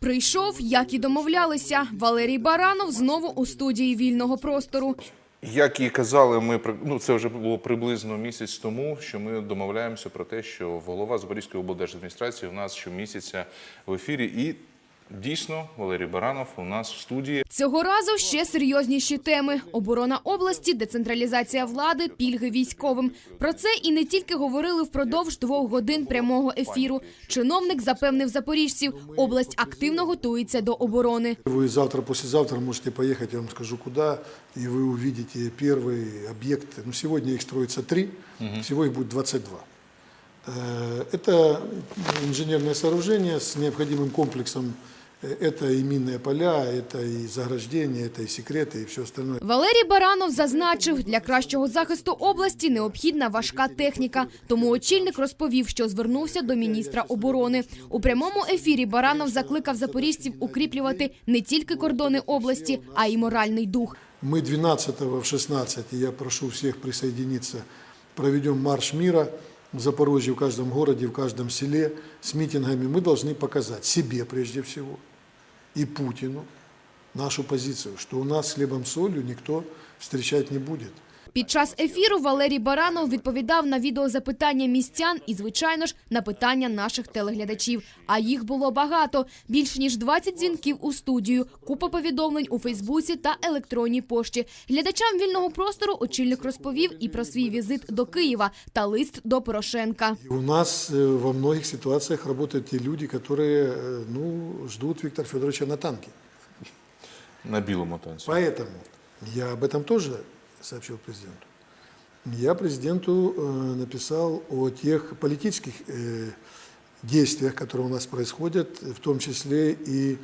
Прийшов, як і домовлялися. Валерій Баранов знову у студії вільного простору. Як і казали, ми ну це вже було приблизно місяць тому, що ми домовляємося про те, що голова Запорізької облдержадміністрації у нас щомісяця в ефірі. І дійсно Валерій Баранов у нас в студії. Цього разу ще серйозніші теми: оборона області, децентралізація влади, пільги військовим. Про це і не тільки говорили впродовж двох годин прямого ефіру. Чиновник запевнив запоріжців, область активно готується до оборони. Вы завтра, послезавтра можете поехать, я вам скажу куда, и вы увидите первый объект. Ну, сегодня их строится три, всего их будет 22. Э, Это инженерное сооружение с необходимым комплексом. Э, Это и минные поля, это и заграждения, это и секреты, и все остальное. Валерій Баранов зазначив, для кращого захисту області необхідна важка техніка. Тому очільник розповів, що звернувся до міністра оборони. У прямому ефірі Баранов закликав запоріжців укріплювати не тільки кордони області, а й моральний дух. Мы 12 в 16, и я прошу всех присоединиться, проведем марш мира В Запорожье, в каждом городе, в каждом селе с митингами. Мы должны показать себе прежде всего и Путину нашу позицию, что у нас с хлебом солью никто встречать не будет. Під час ефіру Валерій Баранов відповідав на відеозапитання містян і, звичайно ж, на питання наших телеглядачів. А їх було багато. Більш ніж 20 дзвінків у студію, купа повідомлень у Фейсбуці та електронній пошті. Глядачам вільного простору очільник розповів і про свій візит до Києва та лист до Порошенка. И у нас э, во многих ситуациях работают те люди, которые э, ну, ждут Виктора Федоровича на танке. На білому танці. Поэтому я об этом тоже сообщил президенту. Я президенту э, написал о тех политических э, действиях, которые у нас происходят, в том числе и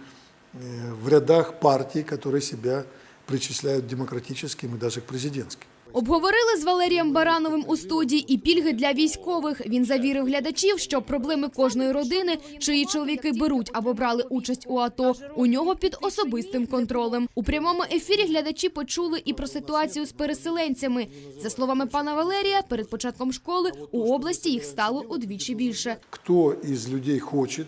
э, в рядах партий, которые себя причисляют демократическим и даже к президентским. Обговорили з Валерієм Барановим у студії і пільги для військових. Він завірив глядачів, що проблеми кожної родини, чиї чоловіки беруть або брали участь у АТО, у нього під особистим контролем. У прямому ефірі глядачі почули і про ситуацію з переселенцями. За словами пана Валерія, перед початком школи у області їх стало удвічі більше. Кто из людей хочет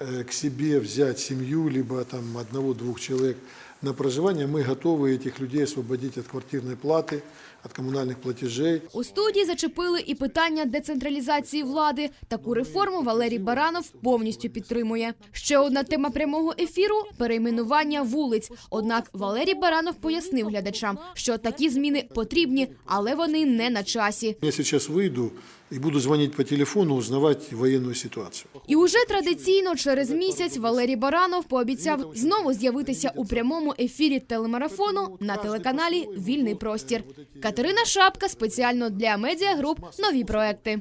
э, к себе взять семью, либо там одного-двух человек на проживание, мы готовы этих людей освободить от квартирной платы, от коммунальных платежей. У студії зачепили і питання децентралізації влади. Таку реформу Валерій Баранов повністю підтримує. Ще одна тема прямого ефіру перейменування вулиць. Однак Валерій Баранов пояснив глядачам, що такі зміни потрібні, але вони не на часі. Я сейчас выйду и буду дзвонити по телефону, узнавати воєнну ситуацію. І уже традиційно через місяць Валерій Баранов пообіцяв знову з'явитися у прямому ефірі телемарафону на телеканалі Вільний простір. Катерина Шапка спеціально для медіагруп нові проекти.